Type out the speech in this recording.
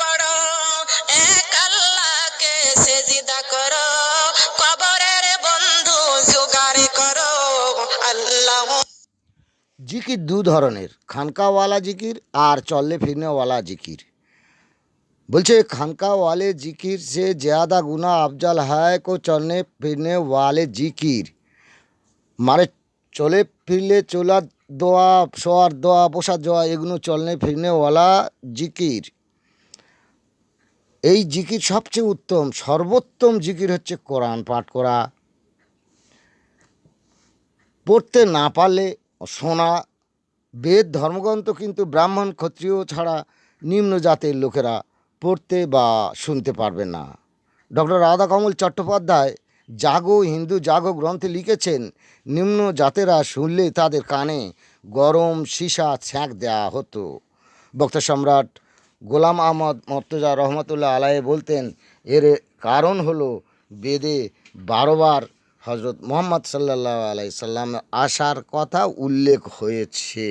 পড়ো সেজিদা করো, কবরের বন্ধু জোগাড় করো, আল্লাহ। জিকির দু ধরনের, খানকাওয়ালা জিকির আর চললে ফিরনেওয়ালা জিকির। বলছে, খানকাওয়ালে জিকির সে জাদা গুনা আফজাল হায় কো চলনে ফিরনে ওয়ালে জিকির। মারে চলে ফিরলে চলা দোয়া, শোয়ার দোয়া বসার দোয়া এগুলো চলনে ফিরনেওয়ালা জিকির। এই জিকির সবচেয়ে উত্তম, সর্বোত্তম জিকির হচ্ছে কোরআন পাঠ করা। পড়তে না পারলে শোনা। বেদ, ধর্মগ্রন্থ কিন্তু ব্রাহ্মণ ক্ষত্রিয় ছাড়া নিম্ন জাতের লোকেরা পড়তে বা শুনতে পারবে না। ডক্টর রাধাকমল চট্টোপাধ্যায় জাগো, হিন্দু জাগো গ্রন্থে লিখেছেন, নিম্ন জাতেরা শুনলে তাদের কানে গরম সীসা ছ্যাঁক দেওয়া হতো। বক্তা সম্রাট গোলাম আহমদ মর্তজা রহমতুল্লাহ আলাহে বলতেন, এর কারণ হলো বেদে বারোবার হজরত মোহাম্মদ সাল্লাহ আলাই সাল্লাম আসার কথা উল্লেখ হয়েছে।